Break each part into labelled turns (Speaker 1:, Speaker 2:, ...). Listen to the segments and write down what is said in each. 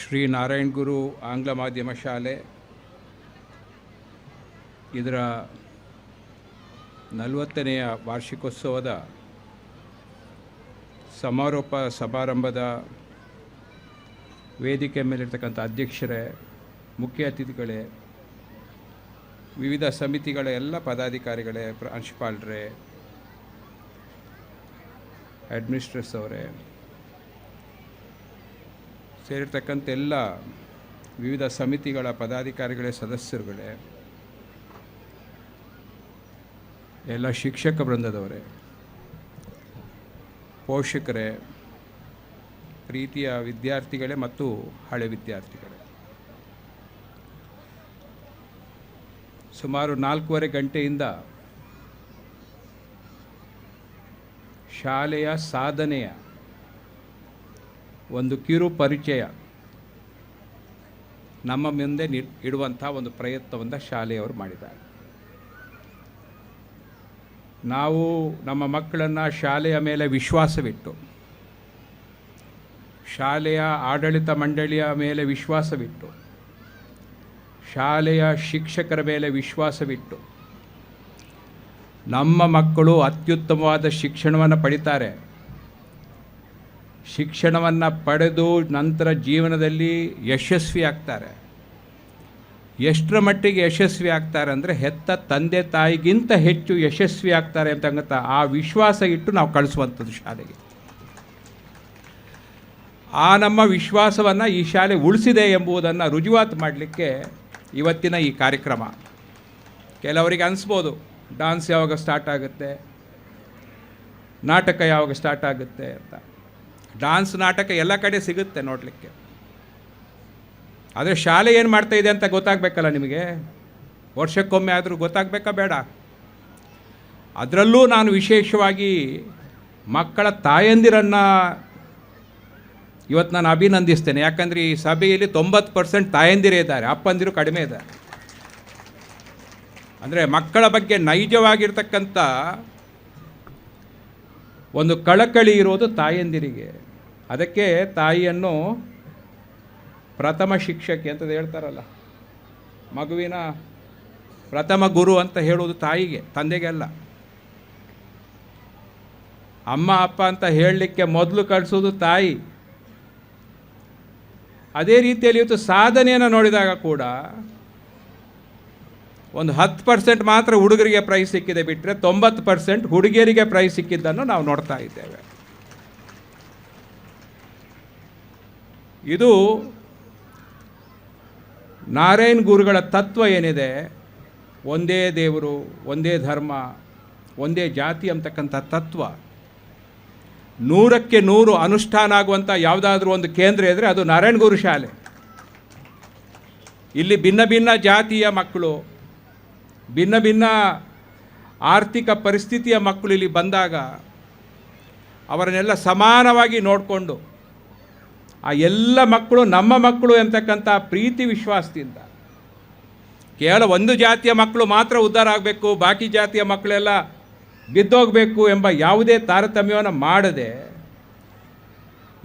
Speaker 1: ಶ್ರೀ ನಾರಾಯಣ್ ಗುರು ಆಂಗ್ಲ ಮಾಧ್ಯಮ ಶಾಲೆ. ಇದರ ನಲವತ್ತನೆಯ ವಾರ್ಷಿಕೋತ್ಸವದ ಸಮಾರೋಪ ಸಮಾರಂಭದ ವೇದಿಕೆ ಮೇಲಿರ್ತಕ್ಕಂಥ ಅಧ್ಯಕ್ಷರೇ, ಮುಖ್ಯ ಅತಿಥಿಗಳೇ, ವಿವಿಧ ಸಮಿತಿಗಳ ಎಲ್ಲ ಪದಾಧಿಕಾರಿಗಳೇ ಪ್ರಾಂಶುಪಾಲರೇ ಅಡ್ಮಿನಿಸ್ಟ್ರೇಟರ್ಸ್ ಅವರೇ ಸೇರಿರ್ತಕ್ಕಂಥ ಎಲ್ಲ ವಿವಿಧ ಸಮಿತಿಗಳ ಪದಾಧಿಕಾರಿಗಳೇ, ಸದಸ್ಯರುಗಳೇ, ಎಲ್ಲ ಶಿಕ್ಷಕ ವೃಂದದವರೇ, ಪೋಷಕರೇ, ಪ್ರೀತಿಯ ವಿದ್ಯಾರ್ಥಿಗಳೇ ಮತ್ತು ಹಳೆ ವಿದ್ಯಾರ್ಥಿಗಳೇ. ಸುಮಾರು ನಾಲ್ಕೂವರೆ ಗಂಟೆಯಿಂದ ಶಾಲೆಯ ಸಾಧನೆಯ ಒಂದು ಕಿರು ಪರಿಚಯ. ನಮ್ಮ ಮುಂದೆ ನಿ, ಇಡುವಂಥ ಒಂದು ಪ್ರಯತ್ನವನ್ನು ಶಾಲೆಯವರು ಮಾಡಿದ್ದಾರೆ. ನಾವು ನಮ್ಮ ಮಕ್ಕಳನ್ನು ಶಾಲೆಯ ಮೇಲೆ ವಿಶ್ವಾಸವಿಟ್ಟು, ಶಾಲೆಯ ಆಡಳಿತ ಮಂಡಳಿಯ ಮೇಲೆ ವಿಶ್ವಾಸವಿಟ್ಟು, ಶಾಲೆಯ ಶಿಕ್ಷಕರ ಮೇಲೆ ವಿಶ್ವಾಸವಿಟ್ಟು, ನಮ್ಮ ಮಕ್ಕಳು ಅತ್ಯುತ್ತಮವಾದ ಶಿಕ್ಷಣವನ್ನು ಪಡಿತಾರೆ. ಶಿಕ್ಷಣವನ್ನು ಪಡೆದು ನಂತರ ಜೀವನದಲ್ಲಿ ಯಶಸ್ವಿ ಆಗ್ತಾರೆ. ಎಷ್ಟರ ಮಟ್ಟಿಗೆ ಯಶಸ್ವಿ ಆಗ್ತಾರೆ ಅಂದರೆ ಹೆತ್ತ ತಂದೆ ತಾಯಿಗಿಂತ ಹೆಚ್ಚು ಯಶಸ್ವಿ ಆಗ್ತಾರೆ ಅಂತಂಗತ್ತ ಆ ವಿಶ್ವಾಸ ಇಟ್ಟು ನಾವು ಕಳಿಸುವಂಥದ್ದು ಶಾಲೆಗೆ. ಆ ನಮ್ಮ ವಿಶ್ವಾಸವನ್ನು ಈ ಶಾಲೆ ಉಳಿಸಿದೆ ಎಂಬುದನ್ನು ರುಜುವಾತು ಮಾಡಲಿಕ್ಕೆ ಇವತ್ತಿನ ಈ ಕಾರ್ಯಕ್ರಮ. ಕೆಲವರಿಗೆ ಅನಿಸ್ಬೋದು, ಡಾನ್ಸ್ ಯಾವಾಗ ಸ್ಟಾರ್ಟ್ ಆಗುತ್ತೆ, ನಾಟಕ ಯಾವಾಗ ಸ್ಟಾರ್ಟ್ ಆಗುತ್ತೆ ಅಂತ. ಡಾನ್ಸ್ ನಾಟಕ ಎಲ್ಲ ಕಡೆ ಸಿಗುತ್ತೆ ನೋಡಲಿಕ್ಕೆ. ಆದರೆ ಶಾಲೆ ಏನು ಮಾಡ್ತಾ ಇದೆ ಅಂತ ಗೊತ್ತಾಗಬೇಕಲ್ಲ ನಿಮಗೆ? ವರ್ಷಕ್ಕೊಮ್ಮೆ ಆದರೂ ಗೊತ್ತಾಗಬೇಕಾ ಬೇಡ? ಅದರಲ್ಲೂ ನಾನು ವಿಶೇಷವಾಗಿ ಮಕ್ಕಳ ತಾಯಂದಿರನ್ನು ಇವತ್ತು ನಾನು ಅಭಿನಂದಿಸ್ತೇನೆ. ಯಾಕಂದರೆ ಈ ಸಭೆಯಲ್ಲಿ ತೊಂಬತ್ತು ಪರ್ಸೆಂಟ್ ತಾಯಂದಿರೇ ಇದ್ದಾರೆ. ಅಪ್ಪಂದಿರು ಕಡಿಮೆ ಇದ್ದಾರೆ. ಅಂದರೆ ಮಕ್ಕಳ ಬಗ್ಗೆ ನೈಜವಾಗಿರ್ತಕ್ಕಂಥ ಒಂದು ಕಳಕಳಿ ಇರೋದು ತಾಯಂದಿರಿಗೆ. ಅದಕ್ಕೆ ತಾಯಿಯನ್ನು ಪ್ರಥಮ ಶಿಕ್ಷಕಿ ಅಂತ ಹೇಳ್ತಾರಲ್ಲ. ಮಗುವಿನ ಪ್ರಥಮ ಗುರು ಅಂತ ಹೇಳೋದು ತಾಯಿಗೆ, ತಂದೆಗೆ ಅಲ್ಲ. ಅಮ್ಮ, ಅಪ್ಪ ಅಂತ ಹೇಳಲಿಕ್ಕೆ ಮೊದಲು ಕಳಿಸೋದು ತಾಯಿ. ಅದೇ ರೀತಿಯಲ್ಲಿ ಇವತ್ತು ಸಾಧನೆಯನ್ನು ನೋಡಿದಾಗ ಕೂಡ ಒಂದು ಹತ್ತು ಪರ್ಸೆಂಟ್ ಮಾತ್ರ ಹುಡುಗರಿಗೆ ಪ್ರೈಸ್ ಸಿಕ್ಕಿದೆ ಬಿಟ್ಟರೆ ತೊಂಬತ್ತು ಪರ್ಸೆಂಟ್ ಹುಡುಗಿಯರಿಗೆ ಪ್ರೈಸ್ ಸಿಕ್ಕಿದ್ದನ್ನು ನಾವು ನೋಡ್ತಾ ಇದ್ದೇವೆ. ಇದು ನಾರಾಯಣ್ ಗುರುಗಳ ತತ್ವ ಏನಿದೆ? ಒಂದೇ ದೇವರು, ಒಂದೇ ಧರ್ಮ, ಒಂದೇ ಜಾತಿ ಅಂತಕ್ಕಂಥ ತತ್ವ. ನೂರಕ್ಕೆ ನೂರು ಅನುಷ್ಠಾನ ಆಗುವಂಥ ಯಾವುದಾದ್ರೂ ಒಂದು ಕೇಂದ್ರ ಇದ್ದರೆ ಅದು ನಾರಾಯಣ ಗುರು ಶಾಲೆ. ಇಲ್ಲಿ ಭಿನ್ನ ಭಿನ್ನ ಜಾತಿಯ ಮಕ್ಕಳು ಭಿನ್ನ ಭಿನ್ನ ಆರ್ಥಿಕ ಪರಿಸ್ಥಿತಿಯ ಮಕ್ಕಳು ಇಲ್ಲಿ ಬಂದಾಗ ಅವರನ್ನೆಲ್ಲ ಸಮಾನವಾಗಿ ನೋಡಿಕೊಂಡು ಆ ಎಲ್ಲ ಮಕ್ಕಳು ನಮ್ಮ ಮಕ್ಕಳು ಎಂತಕ್ಕಂಥ ಪ್ರೀತಿ ವಿಶ್ವಾಸದಿಂದ ಕೇವಲ ಒಂದು ಜಾತಿಯ ಮಕ್ಕಳು ಮಾತ್ರ ಉದ್ಧಾರ ಆಗಬೇಕು, ಬಾಕಿ ಜಾತಿಯ ಮಕ್ಕಳೆಲ್ಲ ಬಿದ್ದೋಗಬೇಕು ಎಂಬ ಯಾವುದೇ ತಾರತಮ್ಯವನ್ನು ಮಾಡದೆ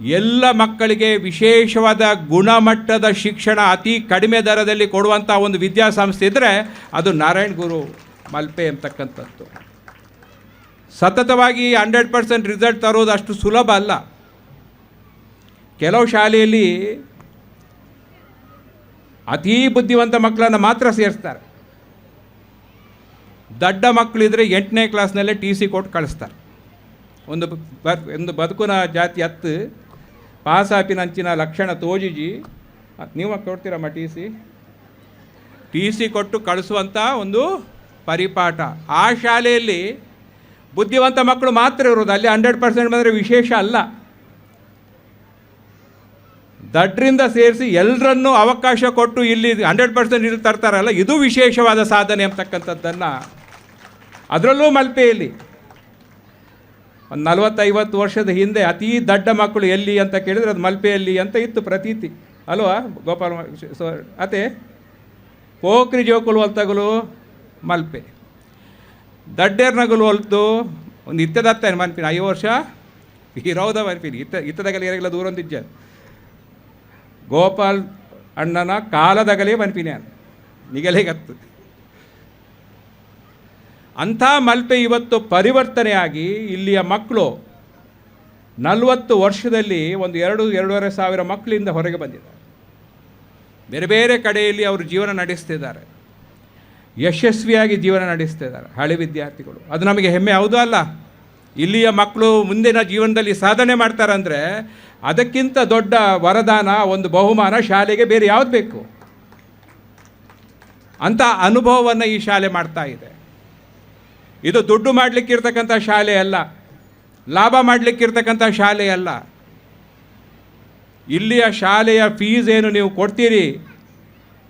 Speaker 1: ಎಲ್ಲ ಮಕ್ಕಳಿಗೆ ವಿಶೇಷವಾದ ಗುಣಮಟ್ಟದ ಶಿಕ್ಷಣ ಅತಿ ಕಡಿಮೆ ದರದಲ್ಲಿ ಕೊಡುವಂಥ ಒಂದು ವಿದ್ಯಾಸಂಸ್ಥೆ ಇದ್ದರೆ ಅದು ನಾರಾಯಣ ಗುರು ಮಲ್ಪೆ ಎಂಬತಕ್ಕಂಥದ್ದು ಸತತವಾಗಿ ಹಂಡ್ರೆಡ್ ಪರ್ಸೆಂಟ್ ರಿಸಲ್ಟ್ ತರೋದು ಅಷ್ಟು ಸುಲಭ ಅಲ್ಲ. ಕೆಲವು ಶಾಲೆಯಲ್ಲಿ ಅತೀ ಬುದ್ಧಿವಂತ ಮಕ್ಕಳನ್ನು ಮಾತ್ರ ಸೇರಿಸ್ತಾರೆ. ದಡ್ಡ ಮಕ್ಕಳಿದ್ರೆ ಎಂಟನೇ ಕ್ಲಾಸ್ನಲ್ಲೇ ಟಿ ಸಿ ಕೊಟ್ಟು ಕಳಿಸ್ತಾರೆ. ಒಂದು ಬ, ಒಂದು ಬದುಕುನ ಜಾತಿ ಹತ್ತು ಪಾಸಾಪಿನಂಚಿನ ಲಕ್ಷಣ ತೋಜಿಜಿ. ನೀವು ಕೊಡ್ತೀರಮ್ಮ ಟಿ ಸಿ? ಟಿ ಸಿ ಕೊಟ್ಟು ಕಳಿಸುವಂಥ ಒಂದು ಪರಿಪಾಠ. ಆ ಶಾಲೆಯಲ್ಲಿ ಬುದ್ಧಿವಂತ ಮಕ್ಕಳು ಮಾತ್ರ ಇರೋದು ಅಲ್ಲಿ ಹಂಡ್ರೆಡ್ ಪರ್ಸೆಂಟ್ ಬಂದರೆ ವಿಶೇಷ ಅಲ್ಲ. ದಡ್ರಿಂದ ಸೇರಿಸಿ ಎಲ್ಲರನ್ನೂ ಅವಕಾಶ ಕೊಟ್ಟು ಇಲ್ಲಿ ಹಂಡ್ರೆಡ್ ಪರ್ಸೆಂಟ್ ಇಲ್ಲಿ ತರ್ತಾರಲ್ಲ, ಇದು ವಿಶೇಷವಾದ ಸಾಧನೆ ಅಂತಕ್ಕಂಥದ್ದನ್ನು. ಅದರಲ್ಲೂ ಮಲ್ಪೆಯಲ್ಲಿ ಒಂದು ನಲವತ್ತೈವತ್ತು ವರ್ಷದ ಹಿಂದೆ ಅತಿ ದಡ್ಡ ಮಕ್ಕಳು ಎಲ್ಲಿ ಅಂತ ಕೇಳಿದರೆ ಅದು ಮಲ್ಪೆಯಲ್ಲಿ ಅಂತ ಇತ್ತು ಪ್ರತೀತಿ. ಅಲ್ವಾ, ಗೋಪಾಲ ಸೊ ಅತೆ ಪೋಕ್ರಿ ಜೋಕುಲು ಹೊಲ್ತಗಲು ಮಲ್ಪೆ. ದಡ್ಡೇರ್ನಗಲು ಹೊಲ್ತು ಒಂದು ಇತ್ತದತ್ತ ಮನ್ಪಿನ? ಐದು ವರ್ಷ? ಇರೋದ ಮನ್ಪಿನಿ? ಇತ್ತ, ಇತ್ತದಗಲಿ ಏರಿಗೆಲ್ಲ ದೂರ ಒಂದಿಜ್ಜ ಗೋಪಾಲ್ ಅಣ್ಣನ ಕಾಲದಗಲೇ ಮನ್ಪಿನ ನಿಗಲೇ ನಿಗಲೆಗತ್ತು. ಅಂಥ ಮಲ್ಪೆ ಇವತ್ತು ಪರಿವರ್ತನೆಯಾಗಿ ಇಲ್ಲಿಯ ಮಕ್ಕಳು ನಲವತ್ತು ವರ್ಷದಲ್ಲಿ ಒಂದು ಎರಡು, ಎರಡೂವರೆ ಸಾವಿರ ಮಕ್ಕಳಿಂದ ಹೊರಗೆ ಬಂದಿದ್ದಾರೆ. ಬೇರೆ ಬೇರೆ ಕಡೆಯಲ್ಲಿ ಅವರು ಜೀವನ ನಡೆಸ್ತಿದ್ದಾರೆ. ಯಶಸ್ವಿಯಾಗಿ ಜೀವನ ನಡೆಸ್ತಿದ್ದಾರೆ ಹಳೆ ವಿದ್ಯಾರ್ಥಿಗಳು. ಅದು ನಮಗೆ ಹೆಮ್ಮೆ ಹೌದು ಅಲ್ಲ? ಇಲ್ಲಿಯ ಮಕ್ಕಳು ಮುಂದಿನ ಜೀವನದಲ್ಲಿ ಸಾಧನೆ ಮಾಡ್ತಾರಂದರೆ ಅದಕ್ಕಿಂತ ದೊಡ್ಡ ವರದಾನ, ಒಂದು ಬಹುಮಾನ ಶಾಲೆಗೆ ಬೇರೆ ಯಾವುದು ಬೇಕು? ಅಂಥ ಅನುಭವವನ್ನು ಈ ಶಾಲೆ ಮಾಡ್ತಾ ಇದೆ. ಇದು ದುಡ್ಡು ಮಾಡಲಿಕ್ಕಿರ್ತಕ್ಕಂಥ ಶಾಲೆ ಅಲ್ಲ. ಲಾಭ ಮಾಡಲಿಕ್ಕಿರ್ತಕ್ಕಂಥ ಶಾಲೆ ಅಲ್ಲ. ಇಲ್ಲಿಯ ಶಾಲೆಯ ಫೀಸ್ ಏನು ನೀವು ಕೊಡ್ತೀರಿ?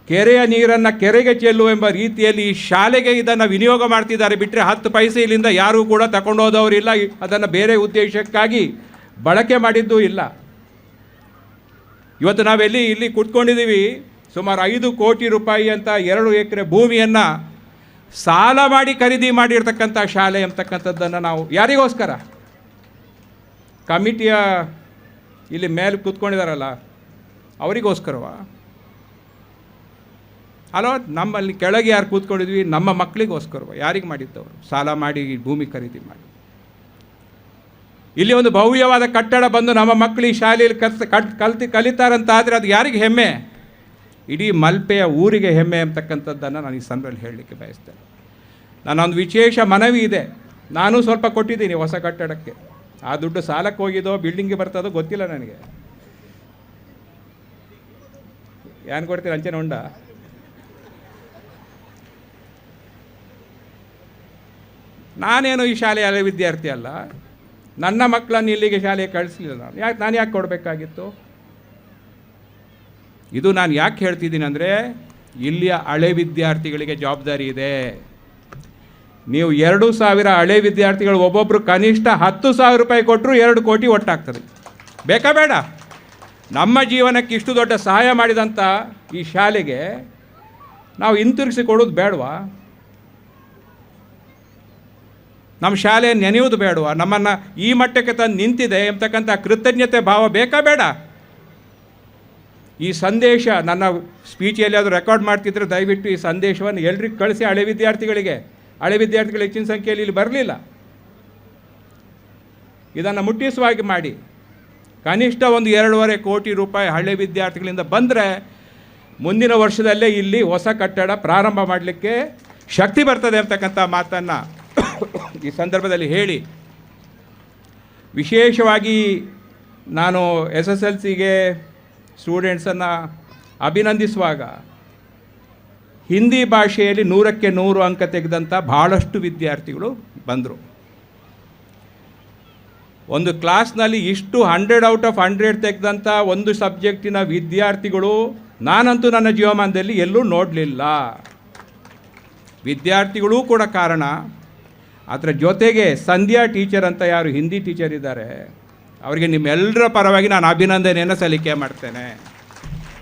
Speaker 1: ಕೆರೆಯ ನೀರನ್ನು ಕೆರೆಗೆ ಚೆಲ್ಲುವೆಂಬ ರೀತಿಯಲ್ಲಿ ಈ ಶಾಲೆಗೆ ಇದನ್ನು ವಿನಿಯೋಗ ಮಾಡ್ತಿದ್ದಾರೆ. ಬಿಟ್ಟರೆ ಹತ್ತು ಪೈಸೆ ಇಲ್ಲಿಂದ ಯಾರೂ ಕೂಡ ತಗೊಂಡೋದವರಿಲ್ಲ ಅದನ್ನು ಬೇರೆ ಉದ್ದೇಶಕ್ಕಾಗಿ ಬಳಕೆ ಮಾಡಿದ್ದೂ ಇಲ್ಲ. ಇವತ್ತು ನಾವೆಲ್ಲಿ ಇಲ್ಲಿ ಕುತ್ಕೊಂಡಿದ್ದೀವಿ. ಸುಮಾರು ಐದು ಕೋಟಿ ರೂಪಾಯಿ ಅಂತ ಎರಡು ಎಕರೆ ಭೂಮಿಯನ್ನು ಸಾಲ ಮಾಡಿ ಖರೀದಿ ಮಾಡಿರ್ತಕ್ಕಂಥ ಶಾಲೆ ಅಂತಕ್ಕಂಥದ್ದನ್ನು ನಾವು ಯಾರಿಗೋಸ್ಕರ? ಕಮಿಟಿಯ ಇಲ್ಲಿ ಮೇಲೆ ಕೂತ್ಕೊಂಡಿದಾರಲ್ಲ, ಅವರಿಗೋಸ್ಕರವಾ? ಅಲೋ, ನಮ್ಮಲ್ಲಿ ಕೆಳಗೆ ಯಾರು ಕೂತ್ಕೊಂಡಿದ್ವಿ, ನಮ್ಮ ಮಕ್ಕಳಿಗೋಸ್ಕರವ? ಯಾರಿಗೆ ಮಾಡಿದ್ದವರು? ಸಾಲ ಮಾಡಿ ಭೂಮಿ ಖರೀದಿ ಮಾಡಿ. ಇಲ್ಲಿ ಒಂದು ಭವ್ಯವಾದ ಕಟ್ಟಡ ಬಂದು ನಮ್ಮ ಮಕ್ಕಳು ಈ ಶಾಲೆಯಲ್ಲಿ ಕಲ್ತು ಕಟ್ ಕಲ್ತಿ ಕಲಿತಾರಂತ ಆದರೆ ಅದು ಯಾರಿಗೆ ಹೆಮ್ಮೆ? ಇಡೀ ಮಲ್ಪೆಯ ಊರಿಗೆ ಹೆಮ್ಮೆ ಅಂತಕ್ಕಂಥದ್ದನ್ನು ನಾನು ಈ ಸಂದರ್ಭದಲ್ಲಿ ಹೇಳಲಿಕ್ಕೆ ಬಯಸ್ತೇನೆ. ನಾನೊಂದು ವಿಶೇಷ ಮನವಿ ಇದೆ. ನಾನು ಸ್ವಲ್ಪ ಕೊಟ್ಟಿದ್ದೀನಿ ಹೊಸ ಕಟ್ಟಡಕ್ಕೆ. ಆ ದುಡ್ಡು ಸಾಲಕ್ಕೆ ಹೋಗಿದೋ ಬಿಲ್ಡಿಂಗ್ಗೆ ಬರ್ತದೋ ಗೊತ್ತಿಲ್ಲ ನನಗೆ. ಏನು ಕೊಡ್ತೀರ, ಅಂಚೆನ ಉಂಡ ನಾನೇನು ಈ ಶಾಲೆಯ ವಿದ್ಯಾರ್ಥಿ ಅಲ್ಲ. ನನ್ನ ಮಕ್ಕಳನ್ನು ಇಲ್ಲಿಗೆ ಶಾಲೆಗೆ ಕಳಿಸ್ಲಿಲ್ಲ ನಾನು. ಯಾಕೆ ನಾನು ಯಾಕೆ ಕೊಡಬೇಕಾಗಿತ್ತು? ಇದು ನಾನು ಯಾಕೆ ಹೇಳ್ತಿದ್ದೀನಿ ಅಂದರೆ, ಇಲ್ಲಿಯ ಹಳೆ ವಿದ್ಯಾರ್ಥಿಗಳಿಗೆ ಜವಾಬ್ದಾರಿ ಇದೆ. ನೀವು ಎರಡು ಸಾವಿರ ಹಳೆ ವಿದ್ಯಾರ್ಥಿಗಳು ಒಬ್ಬೊಬ್ಬರು ಕನಿಷ್ಠ ಹತ್ತು ಸಾವಿರ ರೂಪಾಯಿ ಕೊಟ್ಟರು ಎರಡು ಕೋಟಿ ಒಟ್ಟಾಗ್ತದೆ. ಬೇಕಾ ಬೇಡ? ನಮ್ಮ ಜೀವನಕ್ಕೆ ಇಷ್ಟು ದೊಡ್ಡ ಸಹಾಯ ಮಾಡಿದಂಥ ಈ ಶಾಲೆಗೆ ನಾವು ಹಿಂತಿರುಗಿಸಿ ಕೊಡೋದು ಬೇಡವಾ? ನಮ್ಮ ಶಾಲೆ ನೆನೆಯುವುದು ಬೇಡವಾ? ನಮ್ಮನ್ನು ಈ ಮಟ್ಟಕ್ಕೆ ತಂದು ನಿಂತಿದೆ ಎಂಬತಕ್ಕಂಥ ಕೃತಜ್ಞತೆ ಭಾವ ಬೇಕಾ ಬೇಡ? ಈ ಸಂದೇಶ ನನ್ನ ಸ್ಪೀಚಲ್ಲಿ ಅದು ರೆಕಾರ್ಡ್ ಮಾಡ್ತಿದ್ರೆ ದಯವಿಟ್ಟು ಈ ಸಂದೇಶವನ್ನು ಎಲ್ರಿಗೂ ಕಳಿಸಿ ಹಳೆ ವಿದ್ಯಾರ್ಥಿಗಳಿಗೆ. ಹಳೆ ವಿದ್ಯಾರ್ಥಿಗಳು ಹೆಚ್ಚಿನ ಸಂಖ್ಯೆಯಲ್ಲಿ ಇಲ್ಲಿ ಬರಲಿಲ್ಲ. ಇದನ್ನು ಮುಟ್ಟಿಸುವಾಗಿ ಮಾಡಿ. ಕನಿಷ್ಠ ಒಂದು ಎರಡೂವರೆ ಕೋಟಿ ರೂಪಾಯಿ ಹಳೆ ವಿದ್ಯಾರ್ಥಿಗಳಿಂದ ಬಂದರೆ ಮುಂದಿನ ವರ್ಷದಲ್ಲೇ ಇಲ್ಲಿ ಹೊಸ ಕಟ್ಟಡ ಪ್ರಾರಂಭ ಮಾಡಲಿಕ್ಕೆ ಶಕ್ತಿ ಬರ್ತದೆ ಅಂತಕ್ಕಂಥ ಮಾತನ್ನು ಈ ಸಂದರ್ಭದಲ್ಲಿ ಹೇಳಿ. ವಿಶೇಷವಾಗಿ ನಾನು ಎಸ್ ಎಸ್ ಎಲ್ ಸಿಗೆ ಸ್ಟೂಡೆಂಟ್ಸನ್ನು ಅಭಿನಂದಿಸುವಾಗ ಹಿಂದಿ ಭಾಷೆಯಲ್ಲಿ ನೂರಕ್ಕೆ ನೂರು ಅಂಕ ತೆಗೆದಂಥ ಭಾಳಷ್ಟು ವಿದ್ಯಾರ್ಥಿಗಳು ಬಂದರು. ಒಂದು ಕ್ಲಾಸ್ನಲ್ಲಿ ಇಷ್ಟು ಹಂಡ್ರೆಡ್ ಔಟ್ ಆಫ್ ಹಂಡ್ರೆಡ್ ತೆಗೆದಂಥ ಒಂದು ಸಬ್ಜೆಕ್ಟಿನ ವಿದ್ಯಾರ್ಥಿಗಳು ನಾನಂತೂ ನನ್ನ ಜೀವಮಾನದಲ್ಲಿ ಎಲ್ಲೂ ನೋಡಲಿಲ್ಲ. ವಿದ್ಯಾರ್ಥಿಗಳೂ ಕೂಡ ಕಾರಣ. ಅದರ ಜೊತೆಗೆ ಸಂಧ್ಯಾ ಟೀಚರ್ ಅಂತ ಯಾರು ಹಿಂದಿ ಟೀಚರ್ ಇದ್ದಾರೆ. ಅವರಿಗೆ ನಿಮ್ಮೆಲ್ಲರ ಪರವಾಗಿ ನಾನು ಅಭಿನಂದನೆಯನ್ನು ಸಲ್ಲಿಕೆ ಮಾಡ್ತೇನೆ.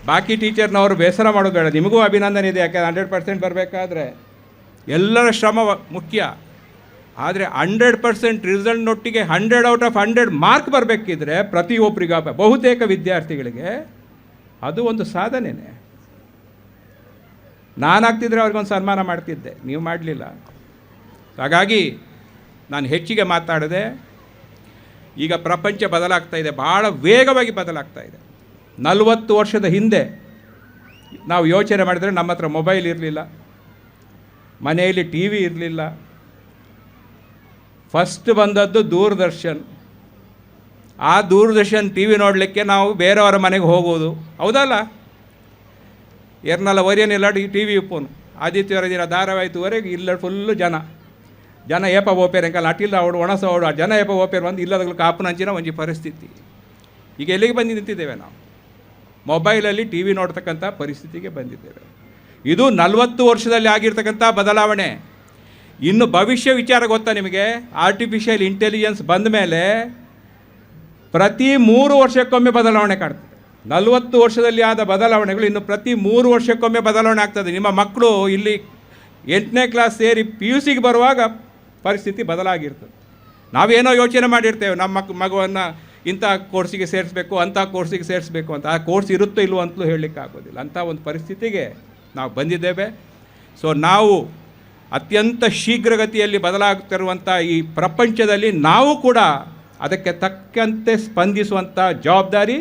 Speaker 1: ಬಾಕಿ ಟೀಚರ್ನವರು ಬೇಸರ ಮಾಡೋದು ಬೇಡ ನಿಮಗೂ ಅಭಿನಂದನೆ ಇದೆ ಯಾಕೆ ಹಂಡ್ರೆಡ್ ಪರ್ಸೆಂಟ್ ಬರಬೇಕಾದ್ರೆ ಎಲ್ಲರ ಶ್ರಮ ಮುಖ್ಯ. ಆದರೆ hundred percent ರಿಸಲ್ಟ್ನೊಟ್ಟಿಗೆ hundred out of hundred mark ಬರಬೇಕಿದ್ರೆ ಪ್ರತಿಯೊಬ್ಬರಿಗ ಬಹುತೇಕ ವಿದ್ಯಾರ್ಥಿಗಳಿಗೆ ಅದು ಒಂದು ಸಾಧನೆನೇ. ನಾನಾಗ್ತಿದ್ರೆ ಅವ್ರಿಗೊಂದು ಸನ್ಮಾನ ಮಾಡ್ತಿದ್ದೆ, ನೀವು ಮಾಡಲಿಲ್ಲ. ಹಾಗಾಗಿ ನಾನು ಹೆಚ್ಚಿಗೆ ಮಾತಾಡಿದೆ ಈಗ ಪ್ರಪಂಚ ಬದಲಾಗ್ತಾ ಇದೆ ಭಾಳ ವೇಗವಾಗಿ ಬದಲಾಗ್ತಾ ಇದೆ. ನಲವತ್ತು ವರ್ಷದ ಹಿಂದೆ ನಾವು ಯೋಚನೆ ಮಾಡಿದರೆ ನಮ್ಮ ಹತ್ರ ಮೊಬೈಲ್ ಇರಲಿಲ್ಲ, ಮನೆಯಲ್ಲಿ ಟಿ ವಿ ಇರಲಿಲ್ಲ. ಫಸ್ಟ್ ಬಂದದ್ದು ದೂರದರ್ಶನ್. ಆ ದೂರದರ್ಶನ್ ಟಿ ವಿ ನೋಡಲಿಕ್ಕೆ ನಾವು ಬೇರೆಯವರ ಮನೆಗೆ ಹೋಗೋದು. ಹೌದಲ್ಲ? ಎರ್ನಲ್ಲ ಒರಿಯನಿಲ್ಲ ಟಿ ವಿ ಫೋನು. ಆದಿತ್ಯವಾರ ದಿನ ಧಾರಾವಾಹಿತವರೆಗೆ ಇಲ್ಲ ಫುಲ್ಲು ಜನ. ಜನ ಏಪ ಓಪೇರ್ ಹೆಂಗಲ್ಲ ಅಟಿಲ್ಲ ಅವಡು ಒಣಸ ಅವಡು ಜನ ಏಪ ಓಪೇರ್ ಬಂದು ಕಾಪುನ ಹಂಚಿನ ಒಂಜಿ ಪರಿಸ್ಥಿತಿ. ಈಗ ಎಲ್ಲಿಗೆ ಬಂದು ನಿಂತಿದ್ದೇವೆ ನಾವು? ಮೊಬೈಲಲ್ಲಿ ಟಿ ವಿ ನೋಡ್ತಕ್ಕಂಥ ಪರಿಸ್ಥಿತಿಗೆ ಬಂದಿದ್ದೇವೆ. ಇದು ನಲವತ್ತು ವರ್ಷದಲ್ಲಿ ಆಗಿರ್ತಕ್ಕಂಥ ಬದಲಾವಣೆ. ಇನ್ನು ಭವಿಷ್ಯ ವಿಚಾರ ಗೊತ್ತಾ ನಿಮಗೆ? ಆರ್ಟಿಫಿಷಿಯಲ್ ಇಂಟೆಲಿಜೆನ್ಸ್ ಬಂದ ಮೇಲೆ ಪ್ರತಿ ಮೂರು ವರ್ಷಕ್ಕೊಮ್ಮೆ ಬದಲಾವಣೆ ಕಾಣ್ತದೆ. ನಲವತ್ತು ವರ್ಷದಲ್ಲಿ ಆದ ಬದಲಾವಣೆಗಳು ಇನ್ನು ಪ್ರತಿ ಮೂರು ವರ್ಷಕ್ಕೊಮ್ಮೆ ಬದಲಾವಣೆ ಆಗ್ತದೆ. ನಿಮ್ಮ ಮಕ್ಕಳು ಇಲ್ಲಿ ಎಂಟನೇ ಕ್ಲಾಸ್ ಸೇರಿ ಪಿ ಯು ಸಿಗೆ ಬರುವಾಗ ಪರಿಸ್ಥಿತಿ ಬದಲಾಗಿರ್ತದೆ. ನಾವೇನೋ ಯೋಚನೆ ಮಾಡಿರ್ತೇವೆ, ನಮ್ಮ ಮಕ್, ಮಗುವನ್ನು ಇಂಥ ಕೋರ್ಸಿಗೆ ಸೇರಿಸ್ಬೇಕು, ಅಂಥ ಕೋರ್ಸಿಗೆ ಸೇರಿಸ್ಬೇಕು ಅಂತ. ಆ ಕೋರ್ಸ್ ಇರುತ್ತೋ ಇಲ್ವೋ ಅಂತಲೂ ಹೇಳಲಿಕ್ಕೆ ಆಗೋದಿಲ್ಲ. ಅಂಥ ಒಂದು ಪರಿಸ್ಥಿತಿಗೆ ನಾವು ಬಂದಿದ್ದೇವೆ. ಸೊ ನಾವು ಅತ್ಯಂತ ಶೀಘ್ರಗತಿಯಲ್ಲಿ ಬದಲಾಗ್ತಿರುವಂಥ ಈ ಪ್ರಪಂಚದಲ್ಲಿ ನಾವು ಕೂಡ ಅದಕ್ಕೆ ತಕ್ಕಂತೆ ಸ್ಪಂದಿಸುವಂಥ ಜವಾಬ್ದಾರಿ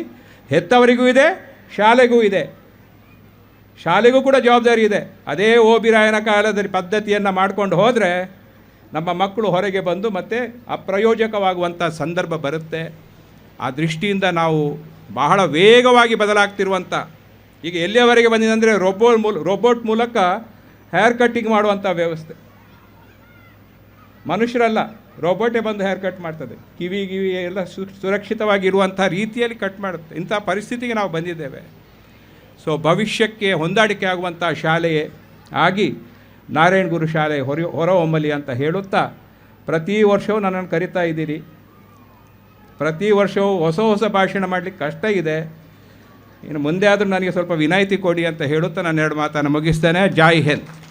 Speaker 1: ಹೆತ್ತವರಿಗೂ ಇದೆ, ಶಾಲೆಗೂ ಇದೆ. ಶಾಲೆಗೂ ಕೂಡ ಜವಾಬ್ದಾರಿ ಇದೆ. ಅದೇ ಓಬಿರಾಯನ ಕಾಲದಲ್ಲಿ ಪದ್ಧತಿಯನ್ನು ಮಾಡಿಕೊಂಡು ಹೋದರೆ ನಮ್ಮ ಮಕ್ಕಳು ಹೊರಗೆ ಬಂದು ಮತ್ತೆ ಅಪ್ರಯೋಜಕವಾಗುವಂಥ ಸಂದರ್ಭ ಬರುತ್ತೆ. ಆ ದೃಷ್ಟಿಯಿಂದ ನಾವು ಬಹಳ ವೇಗವಾಗಿ ಬದಲಾಗ್ತಿರುವಂಥ, ಈಗ ಎಲ್ಲಿಯವರೆಗೆ ಬಂದಿದೆ ಅಂದರೆ ರೋಬೋ ಮೂಲ, ರೋಬೋಟ್ ಮೂಲಕ ಹೇರ್ ಕಟ್ಟಿಂಗ್ ಮಾಡುವಂಥ ವ್ಯವಸ್ಥೆ. ಮನುಷ್ಯರಲ್ಲ, ರೋಬೋಟೇ ಬಂದು ಹೇರ್ ಕಟ್ ಮಾಡ್ತದೆ. ಕಿವಿ ಗಿವಿ ಎಲ್ಲ ಸು ಸುರಕ್ಷಿತವಾಗಿರುವಂಥ ರೀತಿಯಲ್ಲಿ ಕಟ್ ಮಾಡುತ್ತೆ. ಇಂಥ ಪರಿಸ್ಥಿತಿಗೆ ನಾವು ಬಂದಿದ್ದೇವೆ. ಸೊ ಭವಿಷ್ಯಕ್ಕೆ ಹೊಂದಾಣಿಕೆ ಆಗುವಂಥ ಶಾಲೆಯೇ ಆಗಿ ನಾರಾಯಣ ಗುರು ಶಾಲೆ ಹೊರ ಹೊರಹೊಮ್ಮಲಿ ಅಂತ ಹೇಳುತ್ತಾ, ಪ್ರತಿ ವರ್ಷವೂ ನನ್ನನ್ನು ಕರಿತಾ ಇದ್ದೀರಿ. ಪ್ರತಿ ವರ್ಷವೂ ಹೊಸ ಹೊಸ ಭಾಷಣ ಮಾಡಲಿಕ್ಕೆ ಕಷ್ಟ ಇದೆ. ಇನ್ನು ಮುಂದೆ ಆದರೂ ನನಗೆ ಸ್ವಲ್ಪ ವಿನಾಯಿತಿ ಕೊಡಿ ಅಂತ ಹೇಳುತ್ತಾ ನಾನು ಎರಡು ಮಾತನ್ನು ಮುಗಿಸ್ತೇನೆ. ಜಾಯ್ ಹಿಂದ್.